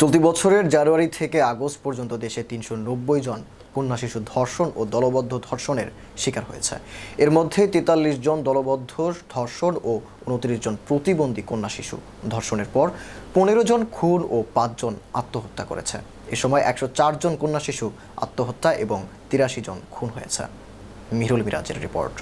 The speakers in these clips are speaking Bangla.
চলতি বছরের জানুয়ারি থেকে আগস্ট পর্যন্ত দেশে তিনশো নব্বই জন কন্যা শিশু ধর্ষণ ও দলবদ্ধ ধর্ষণের শিকার হয়েছে। এর মধ্যে তেতাল্লিশ জন দলবদ্ধ ধর্ষণ ও উনত্রিশ জন প্রতিবন্ধী কন্যা শিশু ধর্ষণের পর পনেরো জন খুন ও পাঁচজন আত্মহত্যা করেছে। এ সময় একশো চার জন কন্যা শিশু আত্মহত্যা এবং তিরাশি জন খুন হয়েছে। মিরুল মিরাজের রিপোর্ট।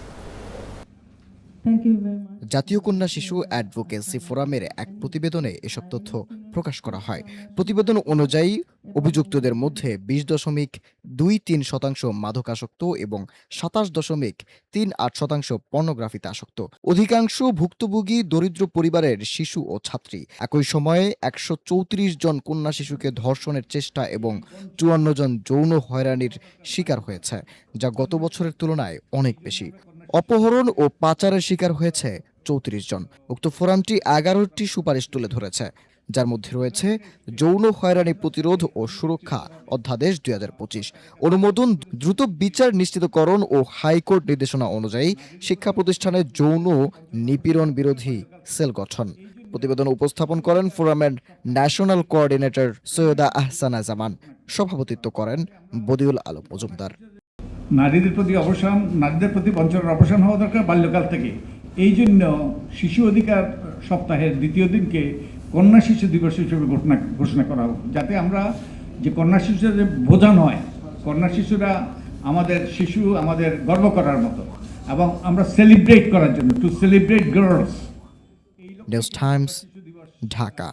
জাতীয় কন্যা শিশু অ্যাডভোকেসি ফোরামের এক প্রতিবেদনে এসব তথ্য প্রকাশ করা হয়। প্রতিবেদন অনুযায়ী, অভিযুক্তদের মধ্যে বিশ দশমিক দুই তিন শতাংশ মাদকাসক্ত এবং সাতাশ দশমিক তিন আট শতাংশ পর্নোগ্রাফিতে আসক্ত। অধিকাংশ ভুক্তভোগী দরিদ্র পরিবারের শিশু ও ছাত্রী। একই সময়ে একশো চৌত্রিশ জন কন্যা শিশুকে ধর্ষণের চেষ্টা এবং চুয়ান্ন জন যৌন হয়রানির শিকার হয়েছে, যা গত বছরের তুলনায় অনেক বেশি। অপহরণ ও পাচারের শিকার হয়েছে চৌত্রিশ জন। উক্ত ফোরামটি এগারোটি সুপারিশ তুলে ধরেছে, যার মধ্যে রয়েছে যৌন হয়রানি প্রতিরোধ ও সুরক্ষা অধ্যাদেশ দুই হাজার পঁচিশ। অনুমোদন দ্রুত বিচার নিশ্চিতকরণ ও হাইকোর্ট নির্দেশনা অনুযায়ী শিক্ষা প্রতিষ্ঠানে যৌন নিপীড়ন বিরোধী সেল গঠন। প্রতিবেদন উপস্থাপন করেন ফোরামের ন্যাশনাল কোঅর্ডিনেটর সৈয়দা আহসানা জামান সভাপতিত্ব করেন বদিউল আলম মজুমদার। নারীদের প্রতি অবসান নারীদের প্রতি বঞ্চনার অবসান হওয়া দরকার বাল্যকাল থেকে। এই জন্য শিশু অধিকার সপ্তাহের দ্বিতীয় দিনকে কন্যা শিশু দিবস হিসেবে ঘোষণা ঘোষণা করা হোক। যাতে আমরা যে কন্যা শিশুরা যে বোঝা নয় কন্যা শিশুরা আমাদের শিশু আমাদের গর্ব করার মতো এবং আমরা সেলিব্রেট করার জন্য to celebrate girls news times Dhaka